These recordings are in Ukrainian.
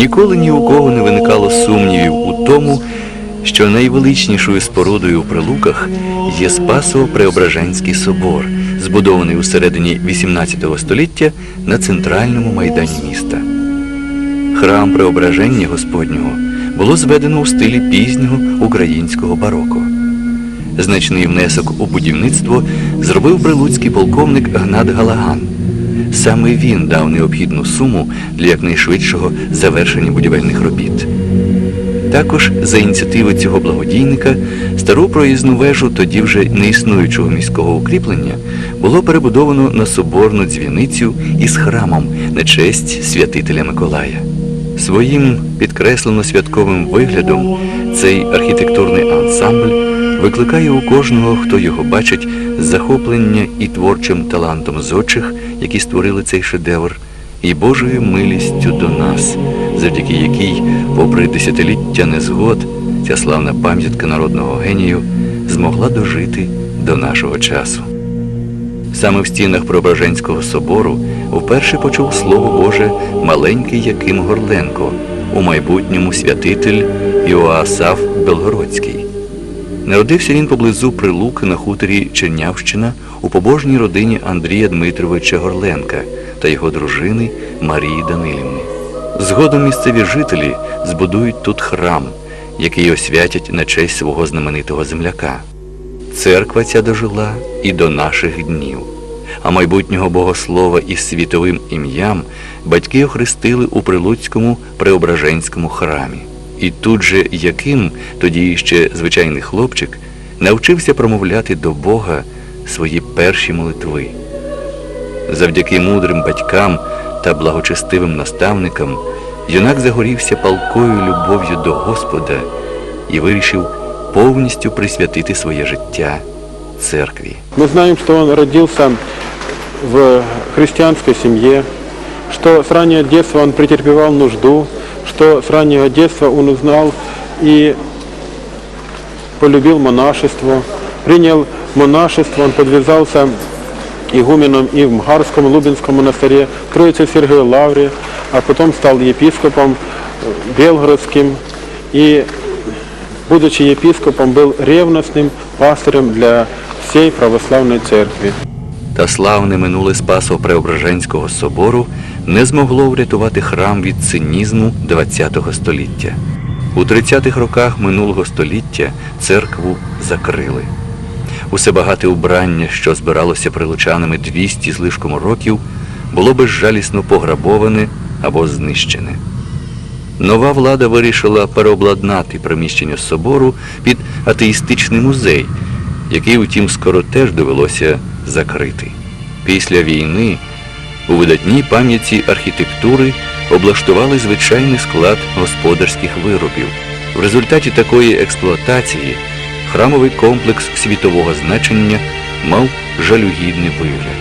Ніколи ні у кого не виникало сумнівів у тому, що найвеличнішою спорудою у Прилуках є Спасово-Преображенський собор, збудований у середині XVIII століття на центральному майдані міста. Храм Преображення Господнього було зведено у стилі пізнього українського бароко. Значний внесок у будівництво зробив прилуцький полковник Гнат Галаган. Саме він дав необхідну суму для якнайшвидшого завершення будівельних робіт. Також за ініціативи цього благодійника стару проїзну вежу тоді вже неіснуючого міського укріплення було перебудовано на соборну дзвіницю із храмом на честь святителя Миколая. Своїм підкреслено святковим виглядом цей архітектурний ансамбль викликає у кожного, хто його бачить, захоплення і творчим талантом зодчих, які створили цей шедевр, і Божою милістю до нас, завдяки якій, попри десятиліття незгод, ця славна пам'ятка народного генію змогла дожити до нашого часу. Саме в стінах Преображенського собору вперше почув Слово Боже маленький Яким Горленко, у майбутньому святитель Іоасаф Белгородський. Народився він поблизу Прилуки на хуторі Чернявщина у побожній родині Андрія Дмитровича Горленка та його дружини Марії Данилівни. Згодом місцеві жителі збудують тут храм, який освятять на честь свого знаменитого земляка. Церква ця дожила і до наших днів, а майбутнього богослова із світовим ім'ям батьки охрестили у Прилуцькому Преображенському храмі. І тут же Яким, тоді ще звичайний хлопчик, навчився промовляти до Бога свої перші молитви. Завдяки мудрим батькам та благочестивим наставникам юнак загорівся палкою любов'ю до Господа і вирішив повністю присвятити своє життя церкві. Мы знаем, что он родился в христианской семье, что с раннего детства он претерпевал нужду, что с раннего детства он узнал и полюбил монашество, принял монашество, он подвязался игуменом и в Мгарском, Лубинском монастыре, в Троице Сергиевой Лавре, а потом стал епископом э, Белгородским и будучи епископом, был ревностным пастырем для всей православной церкви. Та славне минуле Спасо Преображенського собору не змогло врятувати храм від цинізму ХХ століття. У 30-х роках минулого століття церкву закрили. Усе багате убрання, що збиралося прилучанами 200 з лишком років, було безжалісно пограбоване або знищене. Нова влада вирішила переобладнати приміщення собору під атеїстичний музей, який, утім, скоро теж довелося закрити. Після війни у видатній пам'ятці архітектури облаштували звичайний склад господарських виробів. В результаті такої експлуатації храмовий комплекс світового значення мав жалюгідний вигляд.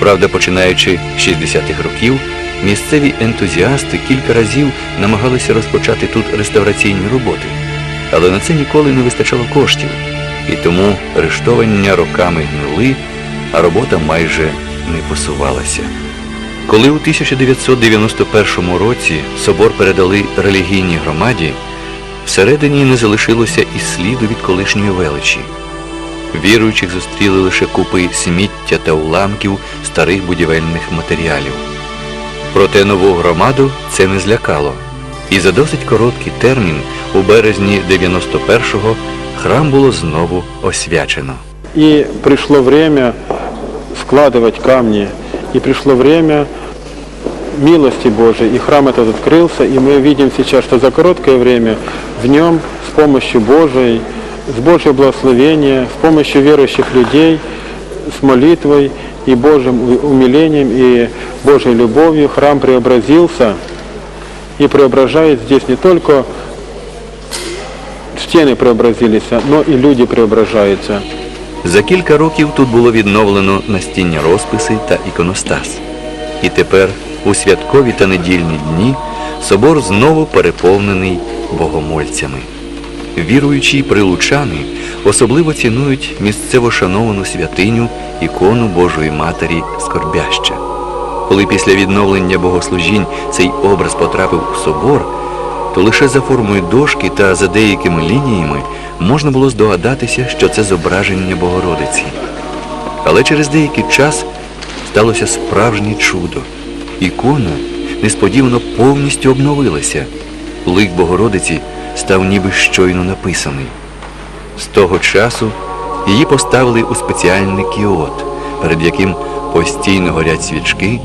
Правда, починаючи з 60-х років, місцеві ентузіасти кілька разів намагалися розпочати тут реставраційні роботи, але на це ніколи не вистачало коштів, і тому рештовання роками гнили, а робота майже не посувалася. Коли у 1991 році собор передали релігійній громаді, всередині не залишилося і сліду від колишньої величі. Віруючих зустріли лише купи сміття та уламків старих будівельних матеріалів. Проте нову громаду це не злякало. І за досить короткий термін, у березні 91-го, храм було знову освячено. И пришло время складывать камни, и пришло время милости Божией, и храм этот открылся, и мы видим сейчас, что за короткое время в нем с помощью Божией, с Божьего благословения, с помощью верующих людей, с молитвой и Божьим у- умилением и Божьей любовью храм преобразился и преображает здесь не только стены преобразились, но и люди преображаются. За кілька років тут було відновлено настіння розписи та іконостас. І тепер, у святкові та недільні дні, собор знову переповнений богомольцями. Віруючі прилучани особливо цінують місцево шановану святиню ікону Божої Матері Скорбяща. Коли після відновлення богослужінь цей образ потрапив у собор, то лише за формою дошки та за деякими лініями можна було здогадатися, що це зображення Богородиці. Але через деякий час сталося справжнє чудо. Ікона несподівано повністю обновилася. Лик Богородиці став ніби щойно написаний. З того часу її поставили у спеціальний кіот, перед яким постійно горять свічки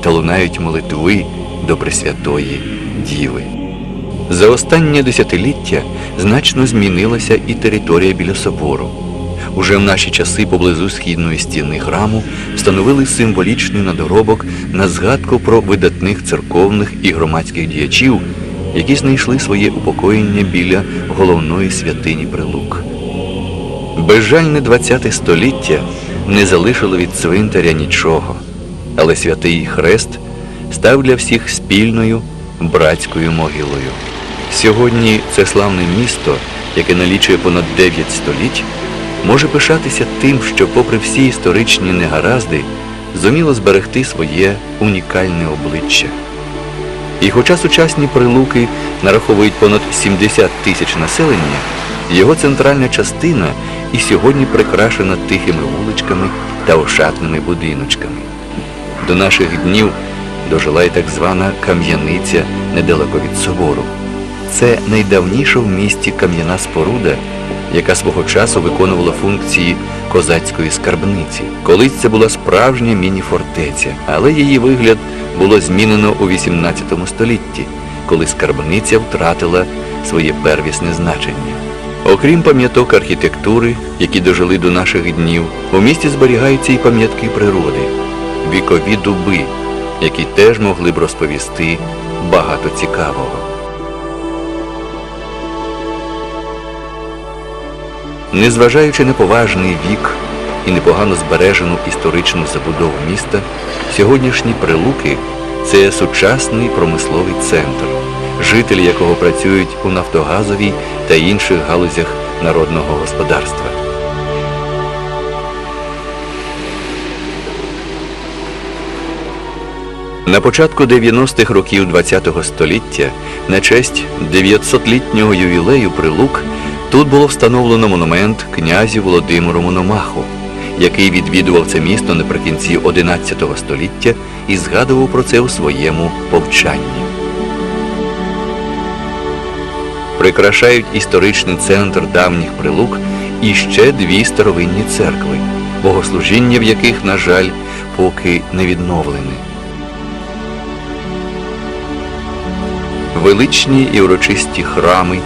та лунають молитви до Пресвятої Діви. За останнє десятиліття значно змінилася і територія біля собору. Уже в наші часи поблизу східної стіни храму встановили символічний надгробок на згадку про видатних церковних і громадських діячів, які знайшли своє упокоєння біля головної святині Прилук. Безжальне ХХ століття не залишило від цвинтаря нічого, але святий Хрест став для всіх спільною братською могилою. Сьогодні це славне місто, яке налічує понад 9 століть, може пишатися тим, що, попри всі історичні негаразди, зуміло зберегти своє унікальне обличчя. І хоча сучасні прилуки нараховують понад 70 тисяч населення, його центральна частина і сьогодні прикрашена тихими вуличками та ошатними будиночками. До наших днів дожила й так звана кам'яниця недалеко від собору. Це найдавніша в місті кам'яна споруда, яка свого часу виконувала функції козацької скарбниці. Колись це була справжня міні-фортеця, але її вигляд було змінено у 18 столітті, коли скарбниця втратила своє первісне значення. Окрім пам'яток архітектури, які дожили до наших днів, у місті зберігаються і пам'ятки природи, вікові дуби, які теж могли б розповісти багато цікавого. Незважаючи на поважний вік і непогано збережену історичну забудову міста, сьогоднішні прилуки це сучасний промисловий центр, жителі якого працюють у нафтогазовій та інших галузях народного господарства. На початку 90-х років ХХ століття на честь 900-літнього ювілею Прилук тут було встановлено монумент князю Володимиру Мономаху, який відвідував це місто наприкінці 11 століття і згадував про це у своєму повчанні. Прикрашають історичний центр давніх прилук і ще дві старовинні церкви, богослужіння в яких, на жаль, поки не відновлене. Величні і урочисті храми,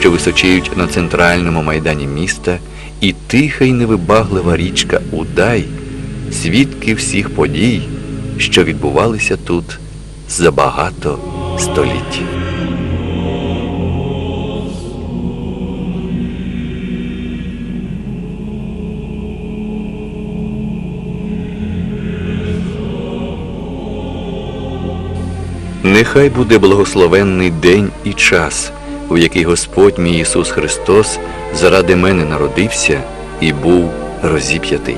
що височіють на центральному майдані міста, і тиха й невибаглива річка Удай, свідки всіх подій, що відбувалися тут за багато століть. Нехай буде благословенний день і час, у якій Господь мій Ісус Христос заради мене народився і був розіп'ятий.